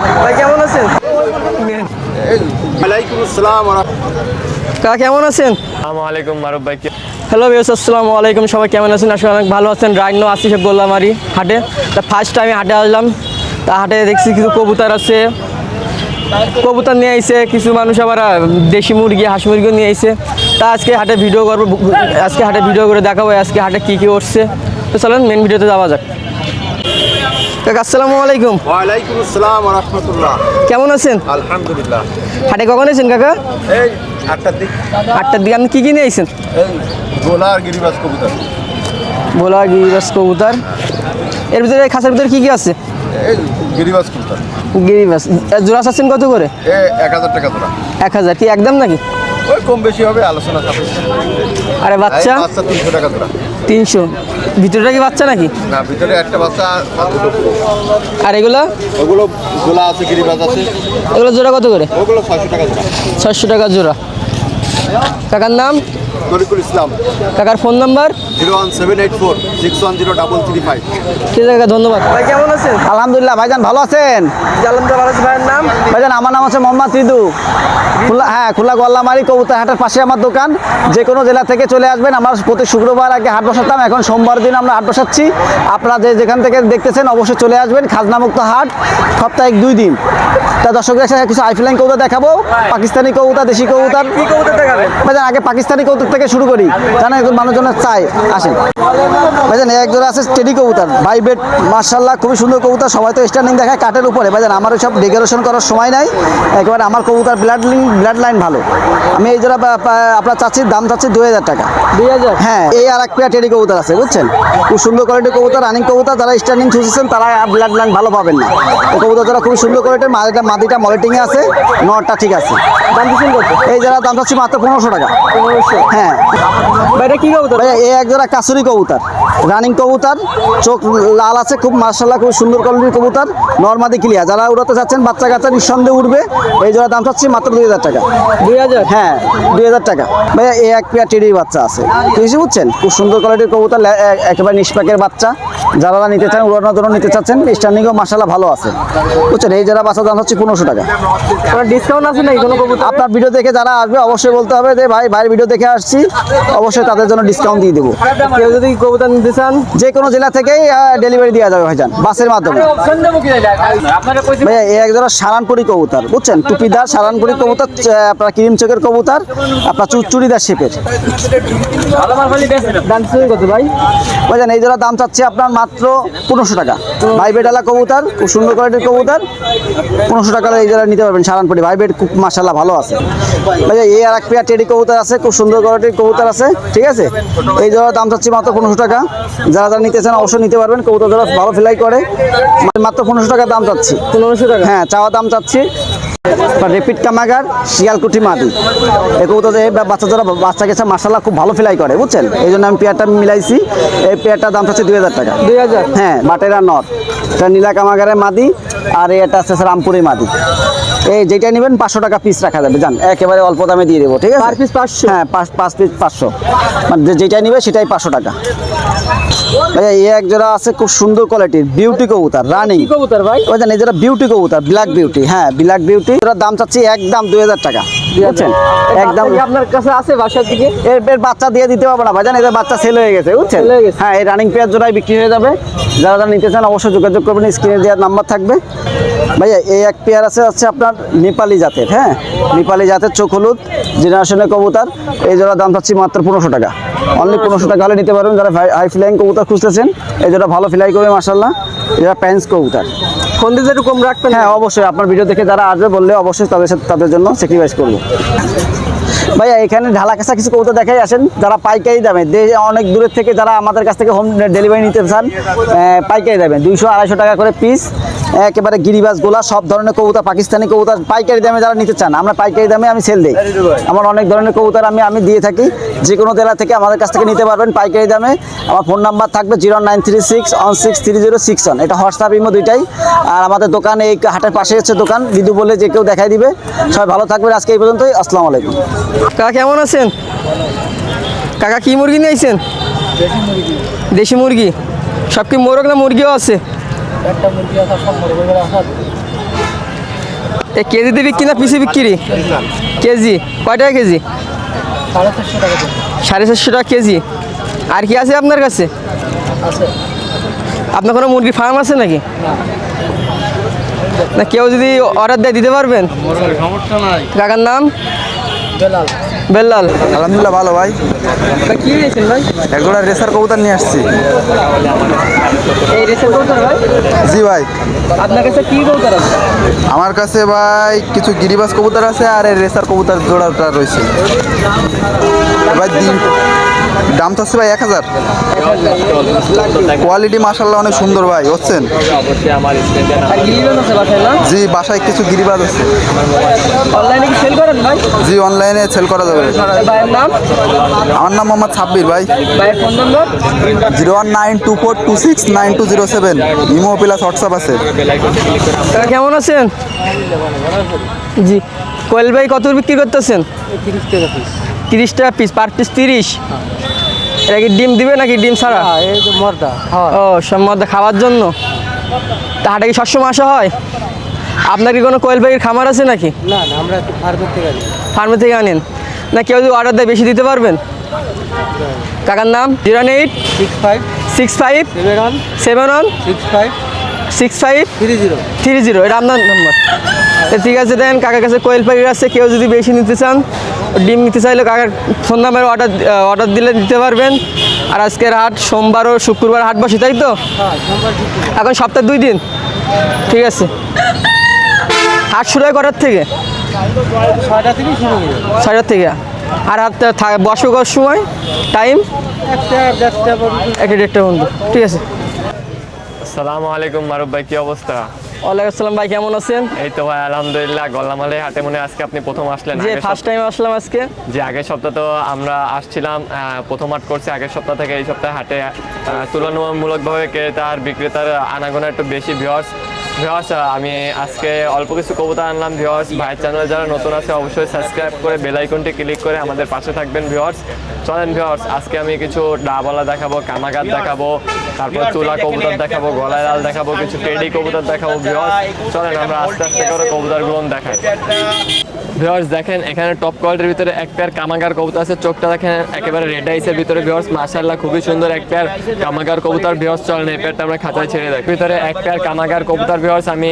ভাই কেমন আছেন? ওয়ালাইকুম আসসালাম ওয়া কেমন আছেন? আসসালামু আলাইকুম মারুফ ভাই হ্যালো বিয়স আসসালামু আলাইকুম। সবাই কেমন আছেন? আসলে অনেক ভালো আছেন। রাইনো আসি সব গোল্লামারি হাটে। তা ফার্স্ট টাইমে হাটে আসলাম। তা হাটে দেখছি কিছু কবুতর আছে। কবুতর নিয়ে আইছে কিছু মানুষ আবার দেশি মুরগি হাঁস মুরগিও নিয়ে আইছে। তা আজকে হাটে ভিডিও করব আজকে হাটে ভিডিও করে দেখাবো আজকে হাটে কী কী উঠছে। তো চলেন মেন ভিডিওতে যাওয়া যাক। কাকা আসসালামু আলাইকুম। ওয়ালাইকুম আসসালাম ওয়া রাহমাতুল্লাহ। কেমন আছেন? আলহামদুলিল্লাহ। হাটে কখন আছেন কাকা? এই আটটার দিক। আটটার দিকে আপনি কী কী নিয়ে আইছেন গোলা আর কবুতর। ভোলা গিরিবাস কবুতর। এর ভিতরে এই ভিতরে কী কী আছে? কবুতর। গিরিবাস। জোড়া চাচ্ছেন কত করে? এ এক হাজার টাকা তোরা এক হাজার। কি একদম নাকি? ওই কম বেশি হবে আলোচনা সাপেক্ষে। আরে বাচ্চা। বাচ্চা তিনশো টাকা তোরা তিনশো। ভিতরটা কি বাচ্চা নাকি? না ভিতরে একটা বাচ্চা আর এগুলো? ওগুলো গোলা আছে গিরিবাজ আছে। এগুলো জোড়া কত করে? ওগুলো ছয়শো টাকা তোরা ছয়শো টাকা জোড়া। কাকার নাম? তরিকুল ইসলাম। কাকার phone number? Zero one seven eight four six one zero double three five. ঠিক আছে কাকা ধন্যবাদ। ভাই কেমন আছেন? আলহামদুলিল্লাহ ভাইজান ভালো আছেন? জালামদা ভালো আছে ভাইয়ের নাম? ভাইজান আমার নাম হচ্ছে মোহাম্মদ রিদু। খোলা হ্যাঁ খুলনা গোল্লামারি কবুতর হাটের পাশে আমার দোকান। যে কোনো জেলা থেকে চলে আসবেন। আমরা প্রতি শুক্রবার আগে হাট বসাতাম এখন সোমবার দিন আমরা হাট বসাচ্ছি। আপনারা যে যেখান থেকে দেখতেছেন অবশ্যই চলে আসবেন খাজনামুক্ত হাট সপ্তাহে দুই দিন। তা দর্শকদের সাথে কিছু আইফলাইন কবুতর দেখাবো। পাকিস্তানি কবুতর দেশি কবুতর। কি ভাইজান আগে পাকিস্তানি কবুতর থেকে শুরু করি। জানেন একজন মানুষজনের চাই। আসেন। ভাইজান এই এক আছে টেডি কবুতর। বাইবেট মার্শাল্লাহ খুবই সুন্দর কবুতর। সবাই তো স্ট্যান্ডিং দেখায় কাঠের উপরে। ভাইজান আমার ওই সব ডেকোরেশন করার সময় নাই। একেবারে আমার কবুতর ব্লাড লাইন ব্লাড লাইন ভালো। আমি এই বা- আপনার চাচ্ছি দাম চাচ্ছি দুই হাজার টাকা। দুই হাজার? হ্যাঁ এই আর এক পেয়ার টেডি কবুতর আছে বুঝছেন? খুব সুন্দর কোয়ালিটির কবুতর রানিং কবুতর যারা স্ট্যান্ডিং খুঁজেছেন তারা ব্লাড লাইন ভালো পাবেন না। এই কবুতর যারা খুবই সুন্দর কোয়ালিটির মাদিটা মাদিটা মলিটিংয়ে আছে নটটা ঠিক আছে। দাম দিচ্ছেন এই যারা দাম চাচ্ছি মাত্র পনেরোশো টাকা। পনেরোশো। হ্যাঁ। এটা কি কবুতর? এই এক জোড়া কাসুরি কবুতর। রানিং কবুতর চোখ লাল আছে খুব মার্শাল্লাহ খুব সুন্দর কোয়ালিটির কবুতর নর্মাদি ক্লিয়ার যারা উড়াতে চাচ্ছেন বাচ্চা কাচ্চা নিঃসন্দেহে উঠবে এই জোড়া দাম চাচ্ছি মাত্র দুই হাজার টাকা। দুই হাজার? হ্যাঁ দুই হাজার টাকা। ভাইয়া এই এক পেয়ার টেডি বাচ্চা আছে। কিছু বুঝছেন? খুব সুন্দর কোয়ালিটির কবুতর একেবারে নিষ্পাকের বাচ্চা। যারা নিতে চান উড়ানোর জন্য নিতে চাচ্ছেন স্ট্যান্ডিংও মার্শাল্লাহ ভালো আছে। বুঝছেন? এই যারা বাচ্চা দাম হচ্ছে পনেরোশো টাকা। ডিসকাউন্ট আছে নাকি কোনো কবুতর? আপনার ভিডিও দেখে যারা আসবে অবশ্যই বলতে হবে যে ভাই ভাইয়ের ভিডিও দেখে আসছি। অবশ্যই তাদের জন্য ডিসকাউন্ট দিয়ে দেবো। কেউ যদি কবুতর নিতে চান যে কোনো জেলা থেকেই ডেলিভারি দেওয়া যাবে ভাইজান বাসের মাধ্যমে। ভাইয়া এই এক জোড়া সারানপুরি কবুতর বুঝছেন? টুপিদার সারানপুরি কবুতর আপনার ক্রিম চোখের কবুতর আপনার চু- চুড়িদার শেপের। ভাই। ভাইজান এই জোড়া দাম চাচ্ছে আপনার মাত্র পনেরোশো টাকা। ভাই বেডালা কবুতর খুব সুন্দর কোয়ালিটির কবুতর পনেরোশো টাকা এই জোড়া নিতে পারবেন সারানপুরি। ভাই বেড খুব মাসাল্লাহ ভালো আছে। ভাইয়া এই আর এক পেয়ার টেডি কবুতর আছে খুব সুন্দর কোয়ালিটির কবুতর আছে ঠিক আছে? এই জোড়ার দাম চাচ্ছি মাত্র পনেরোশো টাকা। যারা যারা নিতে চান অবশ্যই নিতে পারবেন। কবুতর যারা ভালো ফ্লাই করে মাত্র পনেরোশো টাকা দাম চাচ্ছি। পনেরোশো টাকা? হ্যাঁ চাওয়া দাম চাচ্ছি। রিপিট কামাগার শিয়ালকুটি মাদি। এই কবুতর বাচ্চা যারা বাচ্চা গেছে মাসাল্লাহ খুব ভালো ফ্লাই করে বুঝছেন? এই জন্য আমি পেয়ারটা মিলাইছি। এই পেয়ারটার দাম চাচ্ছি দুই হাজার টাকা। দুই হাজার? হ্যাঁ বাটেরা নট এটা নীলা কামাগারের মাদি আর এটা আছে রামপুরি মাদি। এই যেটা নেবেন পাঁচশো টাকা পিস রাখা যাবে জান একেবারে অল্প দামে দিয়ে দেবো ঠিক আছে? পার পিস পাঁচশো? হ্যাঁ পাঁচ পাঁচ পিস পাঁচশো। মানে যে- যেটাই নেবে সেটাই পাঁচশো টাকা। ভাইয়া এই এক জোড়া আছে খুব সুন্দর কোয়ালিটির বিউটি কবুতর রানিং কবুতর ভাই? ওই জানি যেটা বিউটি কবুতর ব্ল্যাক বিউটি হ্যাঁ ব্ল্যাক বিউটি এটার দাম চাচ্ছি একদম দুই হাজার টাকা বুঝছেন? একদম আপনার কাছে আছে বাসার দিকে? এর বাচ্চা দিয়ে দিতে পারব না ভাইজান এদের বাচ্চা সেল হয়ে গেছে বুঝছেন? হয়ে এই রানিং পেয়ার জোড়াই বিক্রি হয়ে যাবে। যারা যারা নিতে চান অবশ্যই যোগাযোগ করবেন স্ক্রিনে দেওয়ার নাম্বার থাকবে। ভাইয়া এই এক পেয়ার আছে হচ্ছে আপনার নেপালি জাতের হ্যাঁ? নেপালি জাতের চোখ হলুদ জেনারেশনের কবুতর। এই জোড়া দাম চাচ্ছি মাত্র পনেরোশো টাকা। অনলি পনেরোশো টাকা হলে নিতে পারবেন যারা হাই ফ্লাইং কবুতর খুঁজতেছেন? এই যেটা ভালো ফ্লাই করবে মাসাল্লাহ এটা প্যান্স কবুতর। ফোন দিতে একটু কম রাখবেন হ্যাঁ অবশ্যই। আপনার ভিডিও দেখে যারা আসবে বললে অবশ্যই তাদের সাথে তাদের জন্য স্যাক্রিফাইস করব। ভাই এখানে ঢালা কাঁচা কিছু কবুতর দেখাই আসেন। যারা পাইকারি দামে অনেক দূরের থেকে যারা আমাদের কাছ থেকে হোম ডেলিভারি নিতে চান পাইকারি দামে। দুইশো আড়াইশো টাকা করে পিস একেবারে গিরিবাজ গোলা সব ধরনের কবুতর পাকিস্তানি কবুতর পাইকারি দামে যারা নিতে চান আমরা পাইকারি দামে আমি সেল দিই। আমার অনেক ধরনের কবুতর আমি আমি দিয়ে থাকি। যে কোনো জেলা থেকে আমাদের কাছ থেকে নিতে পারবেন পাইকারি দামে। আমার ফোন নাম্বার থাকবে zero nine three six one six three zero six one এটা হোয়াটসঅ্যাপ ইমো দুইটাই। আর আমাদের দোকান এই হাটের পাশে হচ্ছে দোকান। বিদু বলে যে কেউ দেখাই দিবে। সবাই ভালো থাকবেন। আজকে এই পর্যন্তই। আসসালামু আলাইকুম। কাকা কেমন আছেন? কাকা কি মুরগি নিয়েছেন? দেশি মুরগি? সব কি মোরগ না মুরগিও আছে? এ কেজিতে বিক্রি না পিসি বিক্রি? কেজি। কয় টাকা কেজি? সাড়ে চারশো টাকা কেজি। আর কি আছে আপনার কাছে? আপনার কোনো মুরগি ফার্ম আছে নাকি? না। কেউ যদি অর্ডার দেয় দিতে পারবেন? কাকার নাম? বেল্লাল আলহামদুলিল্লাহ ভালো ভাই। কি নিয়েছেন ভাই? একজোড়া রেসার কবুতর নিয়ে আসছি। এই কবুতর ভাই? জি ভাই। আপনার কাছে কি কবুতর আছে আমার কাছে ভাই কিছু গিরিবাস কবুতর আছে আর রেসার কবুতর জোড়াটা রয়েছে। ভাই দিন দাম তো আছে ভাই এক হাজার। কোয়ালিটি মাসাল্লাহ অনেক সুন্দর ভাই বুঝছেন? আর গিরিবাজ আছে বাসায় না জি বাসায় কিছু গিরিবাজ আছে। অনলাইনে সেল জি অনলাইনে সেল করা যাবে। আমার নাম মোহাম্মদ সাব্বির ভাই। Zero one nine two four two six nine two zero seven. Imo plus WhatsApp আছে। কেমন আছেন? জি। কোয়েল ভাই কত বিক্রি করতেছেন? তিরিশ টাকা পিস তিরিশ টাকা পিস পার পিস তিরিশ। এটা কি ডিম দিবে নাকি ডিম ছাড়া? মর্দা ও সব মর্দা খাওয়ার জন্য? তা হাটে কি সবসময় আসা হয়? আপনার কি কোনো কোয়েল পাখির খামার আছে নাকি? না না আমরা ফার্মের থেকে আনি। ফার্মে থেকে আনেন। না কেউ যদি অর্ডার দেয় বেশি দিতে পারবেন? কাকার নাম? Zero eight six five six five seven one seven one six five six five? Three zero. Three zero এটা আপনার নম্বর ঠিক আছে দেন কাকার কাছে কোয়েল পাখির আছে কেউ যদি বেশি নিতে চান ডিম নিতে চাইলে কাকার ফোন নাম্বার অর্ডার অর্ডার দিলে দিতে পারবেন। আর আজকের হাট সোমবার ও শুক্রবার হাট বসে তাই তো? হ্যাঁ। এখন সপ্তাহে দুই দিন। ঠিক আছে। হাট শুরু হয় কটার থেকে? ছয়টা থেকে শুরু যাবে ছয়টার থেকে। আর হাট বসে সময়? টাইম একটা দেড়টা পর্যন্ত। একটা দেড়টা বন্ধু ঠিক আছে। আসসালামু আলাইকুম মারুফ ভাই কি অবস্থা? ওয়ালাইকুম আসসালাম ভাই কেমন আছেন? এই তো ভাই আলহামদুলিল্লাহ গল্লামালে হাটে মনে আজকে আপনি প্রথম আসলেন। জি ফার্স্ট টাইম আসলাম আজকে। জি যে আগের সপ্তাহ তো আমরা আসছিলাম আহ, প্রথম হাট করছি আগের সপ্তাহ থেকে এই সপ্তাহে হাটে তুলনামূলকভাবে ক্রেতা আর বিক্রেতার আনাগোনা একটু বেশি ভিওর্স ভিওর্স আমি আজকে অল্প কিছু কবিতা আনলাম ভিওর্স ভাইয়ের চ্যানেল যারা নতুন আছে অবশ্যই সাবস্ক্রাইব করে বেল আইকনটি ক্লিক করে আমাদের পাশে থাকবেন ভিওর্স চলেন ভিওর্স আজকে আমি কিছু ডাবলা দেখাবো কামাগার দেখাবো তারপর তুলা কবুতর দেখাবো গলায় লাল দেখাবো কিছু টেডি কবুতর দেখাবো ভিওর্স চলেন আমরা আস্তে আস্তে করে কবুতরগুলো দেখাই ভিউয়ার্স দেখেন, এখানে টপ কোয়ালিটির ভিতরে এক পেয়ার কামাগার কবুতর আছে। চোখটা দেখেন, একেবারে রেড আইসের ভিতরে ভিউয়ার্স মাশাআল্লাহ, খুবই সুন্দর এক পেয়ার কামাগার কবুতর। ভিউয়ার্স চলেন, এই পেয়ারটা আমরা খাঁচায় ছেড়ে দেখ ভিতরে এক পেয়ার কামাগার কবুতর ভিউয়ার্স আমি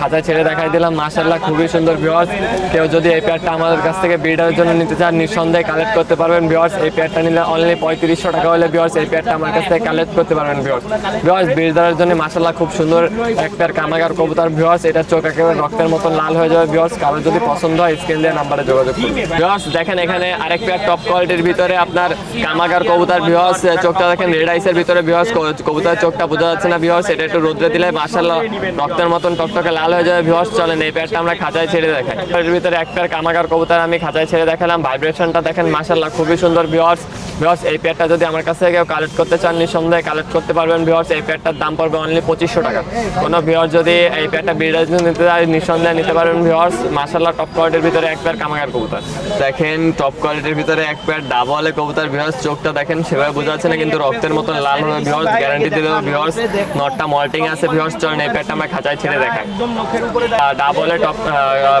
খাঁচায় ছেড়ে দেখাই দিলাম। মাশাআল্লাহ, খুবই সুন্দর ভিউয়ার্স কেউ যদি এই পেয়ারটা আমাদের কাছ থেকে ব্রিডারের জন্য নিতে চান, নিঃসন্দেহে কালেক্ট করতে পারবেন ভিউয়ার্স এই পেয়ারটা নিলে অনলি পঁয়ত্রিশশো টাকা হলে ভিউয়ার্স এই পেয়ারটা আমার কাছ থেকে কালেক্ট করতে পারবেন ভিউয়ার্স ভিউয়ার্স ব্রিডারের জন্য মাশাআল্লাহ, খুব সুন্দর এক পেয়ার কামাগার কবুতর ভিউয়ার্স এটা চোখ একেবারে রক্তের মতন লাল হয়ে যাবে ভিউয়ার্স কারও যদি পছন্দ হয় স্ক্রিন নাম্বারে যোগাযোগ দেখেন এখানে আরেক পেয়ার টপ কোয়ালিটির ভিতরে আপনার কামাগার কবুতর চোখটা দেখেন রেড আইসের ভিতরে কবুতরের চোখটা বোঝা যাচ্ছে না এটা একটু রোদ্রে দিলে রক্তের মতন টকটকে লাল হয়ে যাবে চলেন এই পেয়ারটা আমরা খাঁচায় ছেড়ে ভিতরে এক পেয়ার কবুতর আমি খাঁচায় ছেড়ে দেখালাম ভাইব্রেশনটা দেখেন মাশাআল্লাহ খুবই সুন্দর ভিউয়ার্স ভিউয়ার্স এই পেয়ারটা যদি আমার কাছ কেউ কালেক্ট করতে চান, নিঃসন্দেহে কালেক্ট করতে পারবেন ভিউয়ার্স এই পেয়ারটার দাম পড়বে অনলি পঁচিশশো টাকা। কোনো ভিউয়ার্স যদি এই পেয়ারটা বিড়াল নিতে চায়, নিঃসন্দেহে নিতে পারবেন ভিউয়ার্স মাশাআল্লাহ টপ কোয়ালিটির ভিতরে এক পেয়ার কামাগার কবুতর। দেখেন টপ কোয়ালিটির ভিতরে এক পেয়ার ডাবলে কবুতর ভিউয়ার্স চোখটা দেখেন সেভাবে বোঝা যাচ্ছে না কিন্তু রক্তের মতন লাল হবে ভিউয়ার্স গ্যারান্টি দিলেও ভিউয়ার্স নটটা মল্টিং আছে ভিউয়ার্স চলেন এই পেয়ারটা আমরা খাঁচায় ছেড়ে দেখাই। ডাবলে টপ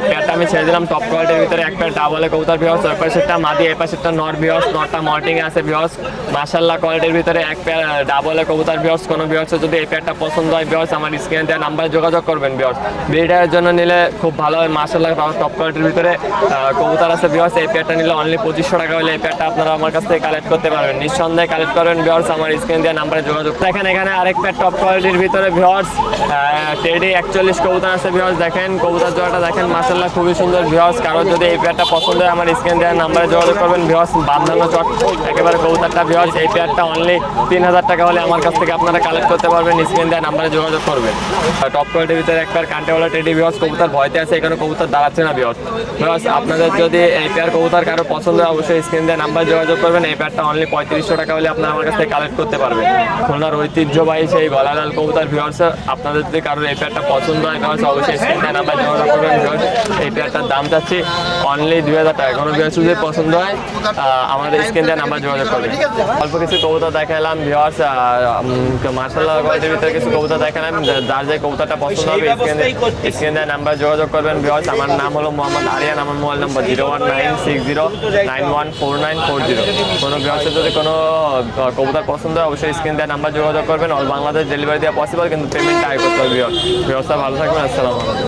পেয়ারটা আমি ছেড়ে দিলাম টপ কোয়ালিটির ভিতরে এক পেয়ার ডাবলে কবুতর ভিউয়ার্স ওই পাশেরটা মাদি এই পাশেরটা নট ভিউয়ার্স নটটা মল্টিং আছে ভিউয়ার্স মাশাআল্লাহ কোয়ালিটির ভিতরে এক পেয়ার ডাবলে কবুতর ভিউয়ার্স কোনো ভিউয়ার্স যদি এই পেয়ারটা পছন্দ হয় ভিউয়ার্স আমার স্ক্রিনে দেওয়া নাম্বারে যোগাযোগ করবেন ভিউয়ার্স ব্রিডারের জন্য নিলে খুব ভালো হয় মাশাআল্লাহ টপ কোয়ালিটির ভিতরে আহ, কবুতর আছে ভিউয়ার্স এই পেয়ারটা নিলে অনলি পঁচিশশো টাকা হলে এই পেয়ারটা আপনারা আমার কাছ থেকে কালেক্ট করতে পারবেন। নিঃসন্দেহে কালেক্ট করবেন ভিউয়ার্স আমার স্ক্রিন দেওয়া নাম্বারে যোগাযোগ দেখেন এখানে আরেক পেয়ার টপ কোয়ালিটির ভিতরে ভিউয়ার্স টেডি একচল্লিশ কবুতর আছে ভিউয়ার্স দেখেন কবুতর জোড়াটা দেখেন মাশাআল্লাহ খুবই সুন্দর ভিউয়ার্স কারও যদি এই পেয়ারটা পছন্দ হয় আমার স্ক্রিন দেওয়ার নাম্বারে যোগাযোগ করবেন ভিউয়ার্স বান্ধানো চট একেবারে কবুতরটা ভিউয়ার্স এই পেয়ারটা অনলি তিন হাজার টাকা হলে আমার কাছ থেকে আপনারা কালেক্ট করতে পারবেন স্ক্রিন দেওয়ার নাম্বারে যোগাযোগ করবেন। টপ কোয়ালিটির ভিতরে এক পেয়ার কান্টেওয়ালা টেডি ভিউয়ার্স কবুতর ভয়তে আছে এখানে কবুতর দাঁড়াচ্ছে না প্লাস আপনাদের যদি এই পেয়ার কবুতর কারও পছন্দ অবশ্যই স্ক্রিন দিয়ে নাম্বার যোগাযোগ করবেন। এই পেয়ারটা অনলি পঁয়ত্রিশশো টাকা হলে আপনার আমার কাছ থেকে কালেক্ট করতে পারবেন। খুলনার ঐতিহ্যবাহী সেই গলালাল কবুতর ভিউয়ার্স আপনাদের যদি কারোর এই পেয়ারটা পছন্দ হয় ভিউয়ার্স অবশ্যই স্ক্রিন দিয়ে নাম্বার যোগাযোগ করবেন। ভিউয়ার্স এই পেয়ারটার দাম চাচ্ছি অনলি দুই হাজার টাকা। কোনো ভিউয়ার্স যদি পছন্দ হয় আমাদের স্ক্রিন দিয়ে নাম্বার যোগাযোগ করবেন। অল্প কিছু কবুতর দেখালাম ভিউয়ার্স মার্শাল্লাহ কোয়ালিটির ভিতরে কিছু কবুতর দেখালাম। যার যে কবুতরটা পছন্দ হবে স্ক্রিন স্ক্রিন দিয়ে নাম্বার যোগাযোগ করবেন ভিউয়ার্স আমার নাম হলো মোহাম্মদ আরিয়ান আমার mobile number zero one nine six zero nine one four nine four zero. কোনো গ্রাহকের যদি কোনো কবিতা কবুতর পছন্দ হয়, অবশ্যই স্ক্রিন দেওয়া নাম্বার যোগাযোগ করবেন। অল বাংলাদেশ ডেলিভারি দেওয়া পসিবল কিন্তু পেমেন্টটা আয় করতে হবে ব্যবস্থা ভালো থাকবেন, আসসালামু আলাইকুম।